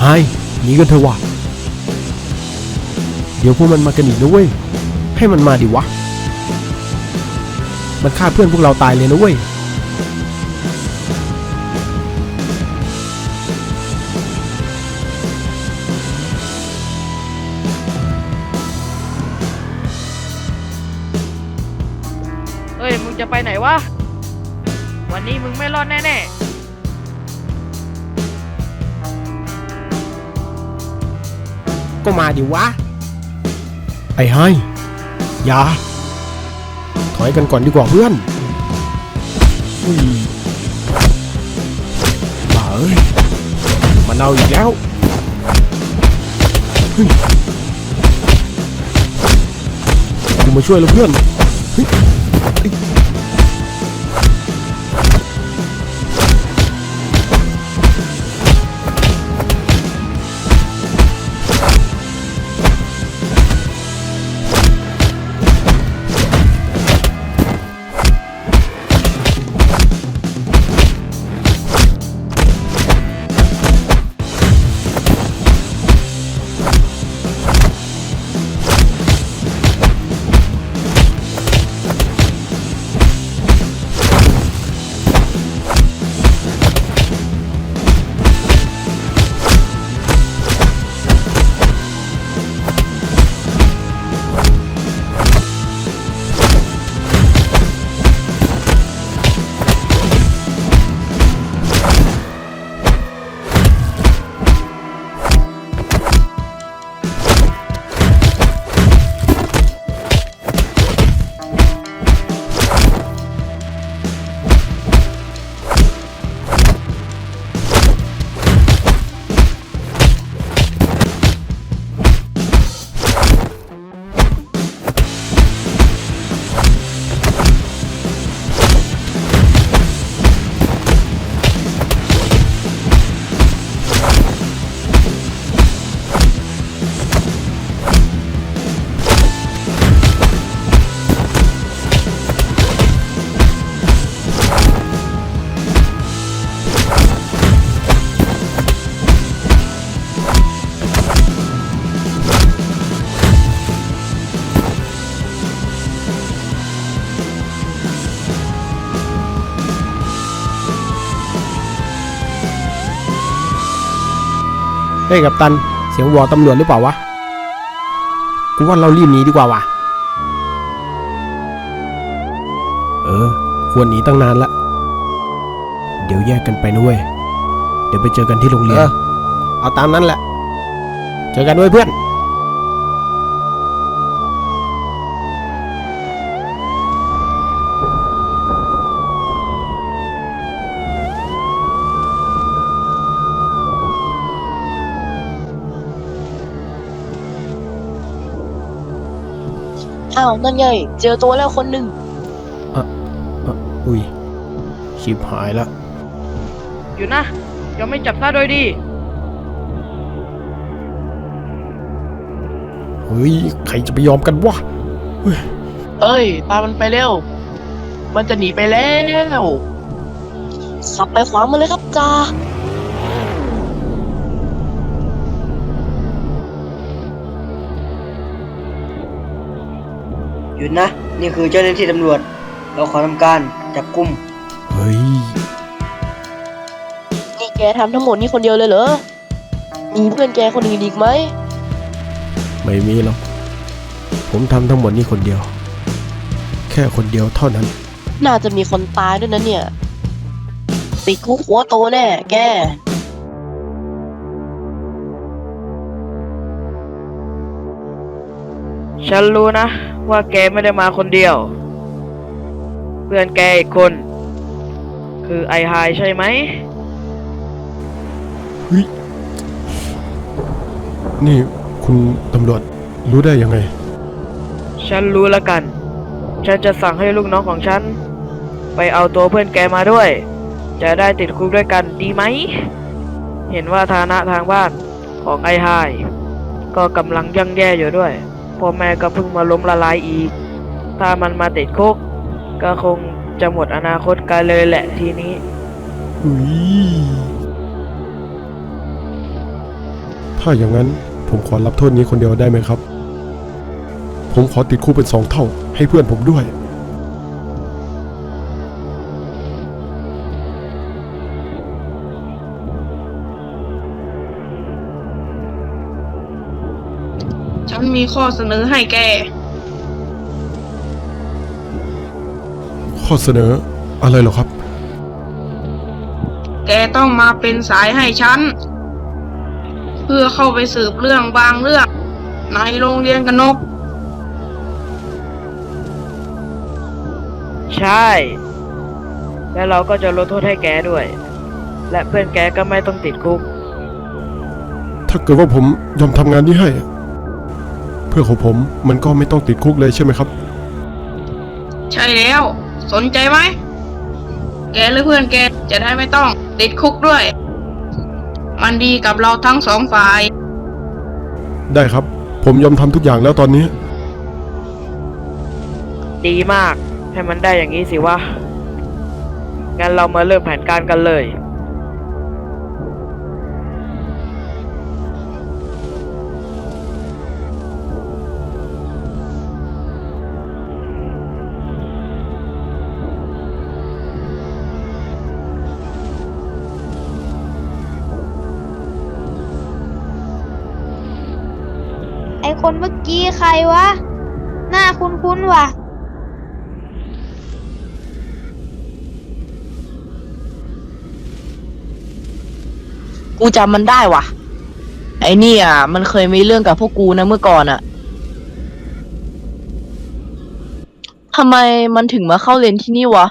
ไฮหนีกันเถอะวะ เดี๋ยวพวกมันมากันอีกนะเว้ย ให้มันมาดิวะ มันฆ่าเพื่อนพวกเราตายเลยนะเว้ย เอ้ย มึงจะไปไหนวะ วันนี้มึงไม่รอดแน่ ก็มาดิวะ ไอ้ไฮอย่า ถอยกันก่อนดีกว่าเพื่อนอุ้ยบ้าเอ้ยมันเอาอีกแล้วเฮ้ยกูมาช่วยแล้วเพื่อน เฮ้ยกับตันเสียงวอตำรวจหรือเปล่าวะ กูว่าเรารีบหนีดีกว่าวะเออ ควรหนีตั้งนานละ เดี๋ยวแยกกันไปนะเว้ย เดี๋ยวไปเจอกันที่โรงเรียน เอาตามนั้นแหละ เจอกันด้วยเพื่อน อ้าวนั่นไง เจอตัวแล้วคนหนึ่งอุ้ยชิบหายละๆอยู่นะยังไม่จับซะโดยดีเฮ้ยใครจะไปยอมกันวะเอ้ย ตามมันไปเร็ว มันจะหนีไปแล้ว ขับไปขวามาเลยครับจ่า หยุดนะ นี่คือเจ้าหน้าที่ตำรวจ เราขอทำการจับกุม เฮ้ย นี่แกทำทั้งหมดนี้คนเดียวเลยเหรอ มีเพื่อนแกคนอื่นอีกไหม ไม่มีหรอก ผมทำทั้งหมดนี้คนเดียว แค่คนเดียวเท่านั้น น่าจะมีคนตายด้วยนะเนี่ย ติดคุกหัวโตแน่แก ฉันรู้นะ ว่าแกไม่ได้มาคนเดียว เพื่อนแกอีกคน คือไอไฮใช่ไหมนี่คุณตำรวจรู้ได้ยังไง ฉันรู้แล้วกัน ฉันจะสั่งให้ลูกน้องของฉัน ไปเอาตัวเพื่อนแกมาด้วย จะได้ติดคุกด้วยกันดีไหม เห็นว่าฐานะทางบ้านของไอไฮก็กำลังย่ำแย่อยู่ด้วย พ่อแม่ก็เพิ่งมาล้มละลายอีก ถ้ามันมาติดคุกก็คงจะหมดอนาคตกันเลยแหละทีนี้ อุยถ้าอย่างนั้นผมขอรับโทษนี้คนเดียวได้ไหมครับ ผมขอติดคุกเป็นสองเท่า ให้เพื่อนผมด้วย ฉันมีข้อเสนอให้แก ข้อเสนออะไรเหรอครับ แกต้องมาเป็นสายให้ฉัน เพื่อเข้าไปสืบเรื่องบางเรื่อง ในโรงเรียนกนก ใช่ และเราก็จะลดโทษให้แกด้วย และเพื่อนแกก็ไม่ต้องติดคุก ถ้าเกิดว่าผมยอมทำงานนี้ให้ เพื่อนของผมมันก็ไม่ต้องติดคุกเลยใช่ไหมครับ ใช่แล้ว สนใจไหม แกหรือเพื่อนแกจะได้ไม่ต้องติดคุกด้วย มันดีกับเราทั้งสองฝ่าย ได้ครับ ผมยอมทำทุกอย่างแล้วตอนนี้ ดีมาก ให้มันได้อย่างนี้สิวะ งั้นเรามาเริ่มแผนการกันเลย คนเมื่อกี้ใครวะ หน้าคุ้นๆว่ะ กูจำมันได้ว่ะ ไอ้นี่ยมันเคยมีเรื่องกับพวกกูนะเมื่อก่อนอะทำไมมันถึงมาเข้าเรียนที่นี่วะ